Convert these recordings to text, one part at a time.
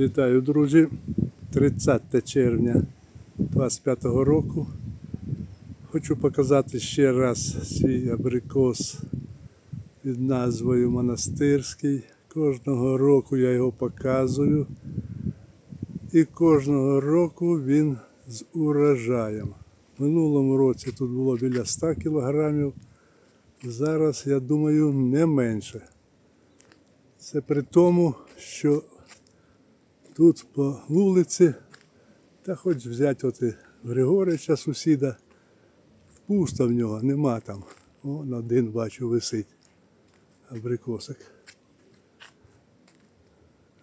Вітаю, друзі! 30 червня 25 року. Хочу показати ще раз свій абрикос під назвою Монастирський. Кожного року я його показую. І кожного року він з урожаєм. В минулому році тут було біля 100 кілограмів. Зараз, я думаю, не менше. Це при тому, що тут по вулиці, та хоч взяти от Григорича сусіда, пусто в нього, нема там. Он один бачу висить абрикосик.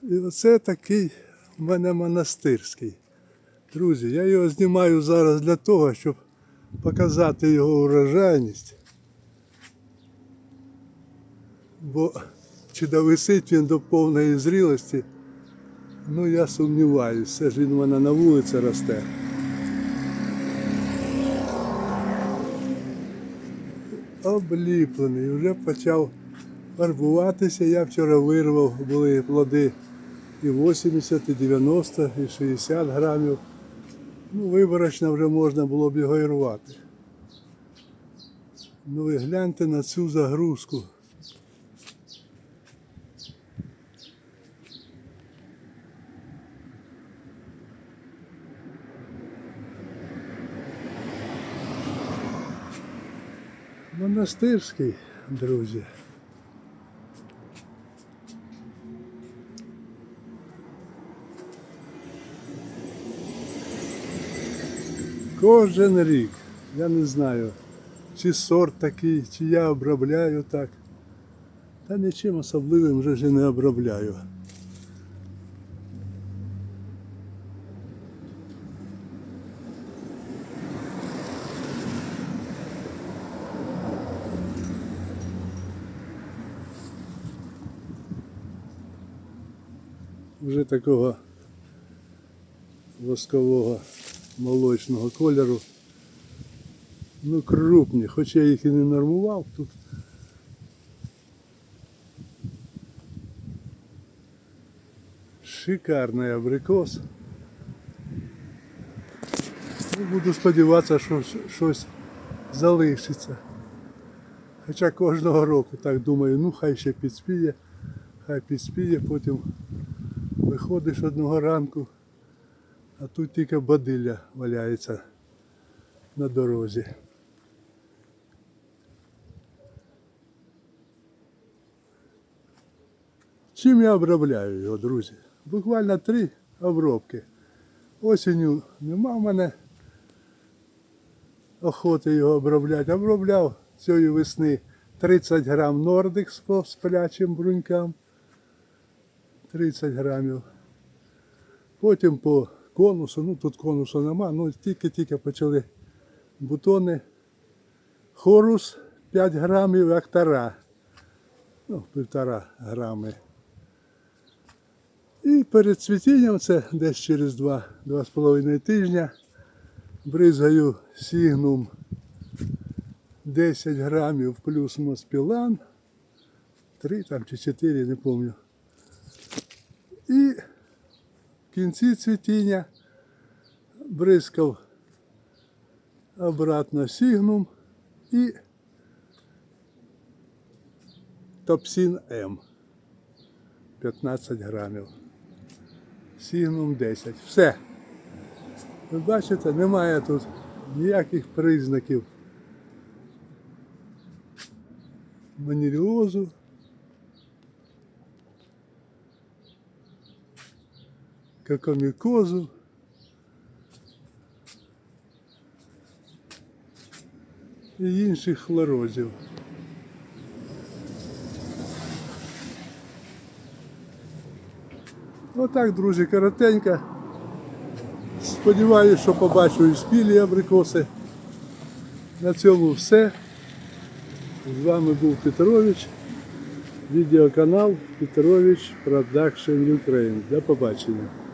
І оце такий в мене монастирський. Друзі, я його знімаю зараз для того, щоб показати його урожайність. Бо чи довисить він до повної зрілості, ну я сумніваюся, все ж він у мене на вулиці росте. Обліплений, вже почав фарбуватися. Я вчора вирвав, були плоди і 80, і 90, і 60 грамів. Ну, виборочно вже можна було б його і рвати. Ну ви гляньте на цю загрузку. Монастирський, друзі. Кожен рік, я не знаю, чи сорт такий, чи я обробляю так. Та нічим особливим вже не обробляю. Вже такого воскового молочного кольору. Ну, крупні, хоч я їх і не нормував тут. Шикарний абрикос. Ну, буду сподіватися, що щось залишиться. Хоча кожного року так думаю, ну хай ще підспіє, хай підспіє, потім виходиш одного ранку, а тут тільки бадилля валяється на дорозі. Чим я обробляю його, друзі? Буквально три обробки. Осінню нема в мене охоти його обробляти. Обробляв цієї весни 30 грам Нордикс по сплячим брунькам. 30 грамів. Потім по конусу, ну тут конусу нема, ну тільки-тільки почали бутони. Хорус 5 грамів, актара. Ну, півтора грами. І перед цвітінням, це десь через 2-2,5 тижня, бризгаю сігнум 10 грамів плюс моспілан. 3 там чи 4, не пам'ятаю. І в кінці цвітіння бризкав обратно сігнум і топсин М 15 грамів. Сігнум 10. Все. Ви бачите, немає тут ніяких признаків маніліозу. Какомікозу. І інших хлорозів. Отак, друзі, коротенько. Сподіваюсь, що побачу і спілі абрикоси. На цьому все. З вами був Петрович. Відеоканал Петрович Продакшн Ukraine. До побачення.